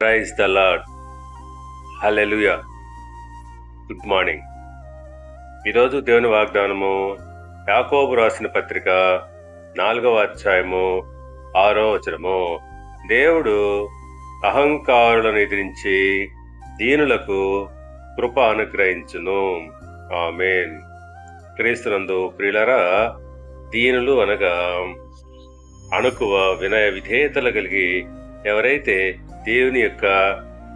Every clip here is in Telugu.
Praise the Lord hallelujah good morning ఈరోజు దేవుని వాగ్దానము యాకోబు రాసిన పత్రిక నాలుగవ అధ్యాయము ఆరో వచనము. దేవుడు అహంకారులను ఎదిరించి దీనులకు కృప అనుగ్రహించును. ఆమెన్. క్రీస్తునందు ప్రియులరా దీనులు అనగా అణుకువ వినయ విధేయతలు కలిగి ఎవరైతే దేవుని యొక్క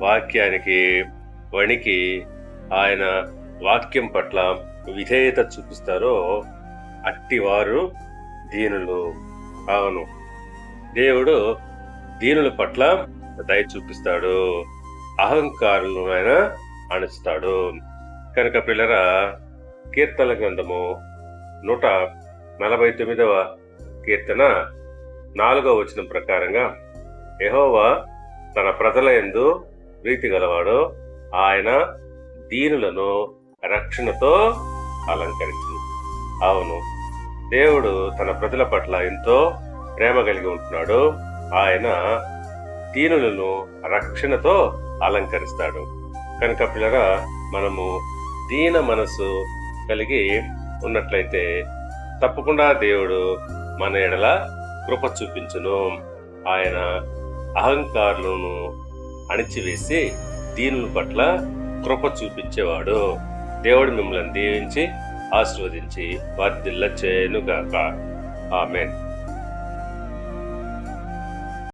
వాక్యానికి వణికి ఆయన వాక్యం పట్ల విధేయత చూపిస్తారో అట్టివారు దీనులు అవును. దేవుడు దీనుల పట్ల దయ చూపిస్తాడు. అహంకారులను ఆయన అణుస్తాడు. కనుక పిల్లరా కీర్తన గ్రంథము నూట నలభై తొమ్మిదవ కీర్తన నాలుగవ వచనం ప్రకారంగా ఎహోవా తన ప్రజల ఎందు ప్రీతి గలవాడు ఆయన దీనులను రక్షణతో అలంకరించింది అవును దేవుడు తన ప్రజల పట్ల ఎంతో ప్రేమ కలిగి ఉంటున్నాడు. ఆయన దీనులను రక్షణతో అలంకరిస్తాడు. కనుక పిల్లరా మనము దీన మనసు కలిగి ఉన్నట్లయితే తప్పకుండా దేవుడు మన ఎడల కృప చూపించును. ఆయన అహంకారులను అణిచివేసి దీనుల పట్ల కృప చూపించేవాడు. దేవుడు మిమ్మల్ని దీవించి ఆశీర్వదించి వర్ధిల్ల చేయనుగాక ఆమెన్.